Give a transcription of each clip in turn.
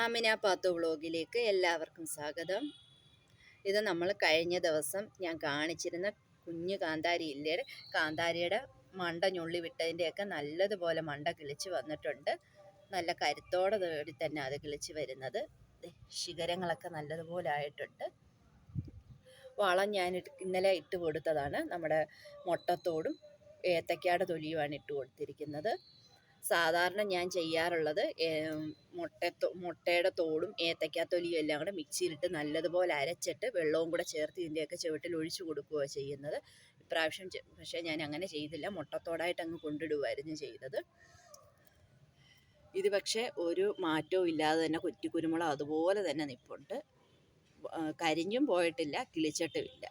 ആമിന പാത്തു വ്ളോഗിലേക്ക് എല്ലാവർക്കും സ്വാഗതം. ഇത് നമ്മൾ കഴിഞ്ഞ ദിവസം ഞാൻ കാണിച്ചിരുന്ന കുഞ്ഞു കാന്താരി ഇല്ലേ കാന്താരിയുടെ മണ്ട ഞുള്ളി വിട്ടതിന്റെയൊക്കെ നല്ലതുപോലെ മണ്ട കിളിച്ച് വന്നിട്ടുണ്ട്. നല്ല കരുത്തോടെ തേടി തന്നെ അത് കിളിച്ച് വരുന്നത്. ശിഖരങ്ങളൊക്കെ നല്ലതുപോലെ ആയിട്ടുണ്ട്. വളം ഞാൻ ഇന്നലെ ഇട്ട് കൊടുത്തതാണ്. നമ്മുടെ മുട്ടത്തോടും ഏത്തക്കാട് തൊലിയുമാണ് ഇട്ട് കൊടുത്തിരിക്കുന്നത്. സാധാരണ ഞാൻ ചെയ്യാറുള്ളത് മുട്ട മുട്ടയുടെ തോടും ഏത്തക്കാത്തൊലിയും എല്ലാം കൂടെ മിക്സിയിലിട്ട് നല്ലതുപോലെ അരച്ചിട്ട് വെള്ളവും കൂടെ ചേർത്ത് ഇതിന്റെയൊക്കെ ചുവട്ടിൽ ഒഴിച്ചു കൊടുക്കുകയോ ചെയ്യുന്നത്. ഇപ്രാവശ്യം പക്ഷേ ഞാൻ അങ്ങനെ ചെയ്തില്ല. മുട്ടത്തോടായിട്ട് അങ്ങ് കൊണ്ടിടുമായിരുന്നു ചെയ്തത്. ഇത് പക്ഷേ ഒരു മാറ്റവും ഇല്ലാതെ തന്നെ കുറ്റിക്കുരുമുളക് അതുപോലെ തന്നെ നിൽപ്പുണ്ട് കരിഞ്ഞും പോയിട്ടില്ല കിളിച്ചിട്ടുമില്ല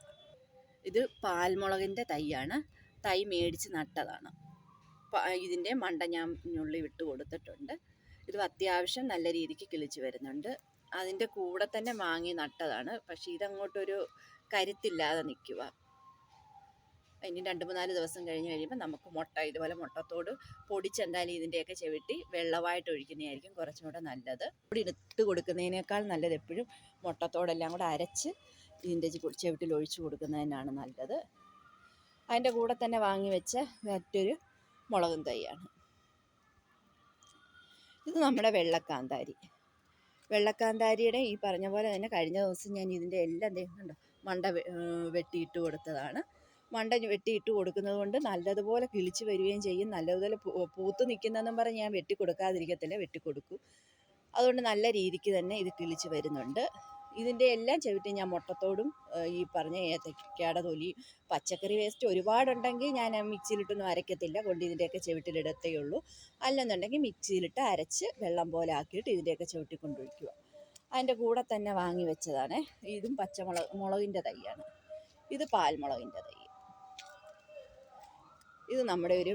ഇത് പാൽമുളകിന്റെ തൈയാണ്. തൈ മേടിച്ച് നട്ടതാണ്. ഇതിന്റെ മണ്ട ഞാൻ ഉള്ളി വിട്ട് കൊടുത്തിട്ടുണ്ട്. ഇത് അത്യാവശ്യം നല്ല രീതിക്ക് കിളിച്ച് വരുന്നുണ്ട്. അതിന്റെ കൂടെ തന്നെ മാങ്ങി നട്ടതാണ്. പക്ഷേ ഇതങ്ങോട്ടൊരു കരുത്തില്ലാതെ നിൽക്കുക. ഇനി രണ്ട് മൂന്നാൽ ദിവസം കഴിഞ്ഞ് കഴിയുമ്പോൾ നമുക്ക് മുട്ട ഇതുപോലെ മുട്ടത്തോട് പൊടിച്ചെന്തായാലും ഇതിന്റെയൊക്കെ ചവിട്ടി വെള്ളമായിട്ട് ഒഴിക്കുന്നതായിരിക്കും കുറച്ചും കൂടെ നല്ലത്. പൊടി ഇട്ട് കൊടുക്കുന്നതിനേക്കാൾ നല്ലത് എപ്പോഴും മുട്ടത്തോടെല്ലാം കൂടെ അരച്ച് ഇതിന്റെ ചെവിട്ടിൽ ഒഴിച്ചു കൊടുക്കുന്നതിനാണ് നല്ലത്. അതിന്റെ കൂടെ തന്നെ വാങ്ങി വെച്ച മറ്റൊരു മുളകും തൈയാണ്. ഇത് നമ്മുടെ വെള്ളക്കാന്താരി. വെള്ളക്കാന്താരിയുടെ ഈ പറഞ്ഞ പോലെ തന്നെ കഴിഞ്ഞ ദിവസം ഞാൻ ഇതിന്റെ എല്ലാം കണ്ടോ മണ്ട വെട്ടിയിട്ട് കൊടുത്തതാണ്. മണ്ട വെട്ടിയിട്ട് കൊടുക്കുന്നത് കൊണ്ട് നല്ലതുപോലെ കിളിച്ച് വരികയും ചെയ്യും. നല്ലതുപോലെ പൂത്ത് നിൽക്കുന്നതെന്നും പറഞ്ഞ് ഞാൻ വെട്ടി കൊടുക്കാതിരിക്കത്തില്ല വെട്ടിക്കൊടുക്കും. അതുകൊണ്ട് നല്ല രീതിക്ക് തന്നെ ഇത് കിളിച്ച് വരുന്നുണ്ട്. ഇതിന്റെ എല്ലാം ചവിട്ടി ഞാൻ മുട്ടത്തോടും ഈ പറഞ്ഞ ഏത്തക്കയുടെ തൊലി പച്ചക്കറി വേസ്റ്റ് ഒരുപാടുണ്ടെങ്കിൽ ഞാൻ മിക്സിയിലിട്ടൊന്നും അരയ്ക്കത്തില്ല കൊണ്ട് ഇതിന്റെയൊക്കെ ചവിട്ടിലിടത്തേ ഉള്ളൂ അല്ലെന്നുണ്ടെങ്കിൽ മിക്സിയിലിട്ട് അരച്ച് വെള്ളം പോലെ ആക്കിയിട്ട് ഇതിന്റെയൊക്കെ ചവിട്ടി കൊണ്ടൊഴിക്കുക അതിന്റെ കൂടെ തന്നെ വാങ്ങി വെച്ചതാണ്. ഇതും പച്ചമുളക് മുളകിന്റെ തൈയാണ്. ഇത് പാൽമുളകിന്റെ തൈ. ഇത് നമ്മുടെ ഒരു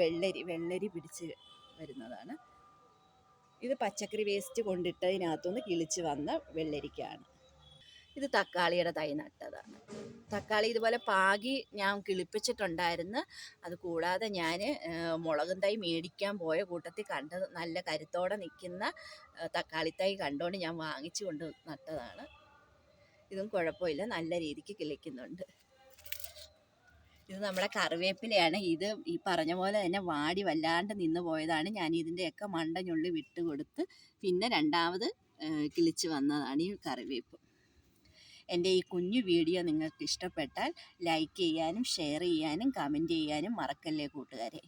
വെള്ളരി വെള്ളരി പിടിച്ച് വരുന്നതാണ്. ഇത് പച്ചക്കറി വേസ്റ്റ് കൊണ്ടിട്ടതിനകത്തുനിന്ന് കിളിച്ച് വന്ന വെള്ളരിക്കയാണ്. ഇത് തക്കാളിയുടെ തൈ നട്ടതാണ്. തക്കാളി ഇതുപോലെ പാകി ഞാൻ കിളിപ്പിച്ചിട്ടുണ്ടായിരുന്നു. അത് കൂടാതെ ഞാൻ മുളകും തൈ മേടിക്കാൻ പോയ കൂട്ടത്തിൽ കണ്ടത് നല്ല കരുത്തോടെ നിൽക്കുന്ന തക്കാളി തൈ കണ്ടുകൊണ്ട് ഞാൻ വാങ്ങിച്ചു കൊണ്ട് നട്ടതാണ്. ഇതും കുഴപ്പമില്ല. നല്ല രീതിക്ക് കിളിക്കുന്നുണ്ട്. ഇത് നമ്മുടെ കറിവേപ്പിലയാണ്. ഇത് ഈ പറഞ്ഞ പോലെ തന്നെ വാടി വല്ലാണ്ട് നിന്ന് പോയതാണ്. ഞാൻ ഇതിന്റെയൊക്കെ മണ്ടഞ്ഞുള്ളി വിട്ട് കൊടുത്ത് പിന്നെ രണ്ടാമത് കിളിച്ച് വന്നതാണ് ഈ കറിവേപ്പ്. എന്റെ ഈ കുഞ്ഞു വീഡിയോ നിങ്ങൾക്ക് ഇഷ്ടപ്പെട്ടാൽ ലൈക്ക് ചെയ്യാനും ഷെയർ ചെയ്യാനും കമന്റ് ചെയ്യാനും മറക്കല്ലേ കൂട്ടുകാരെ.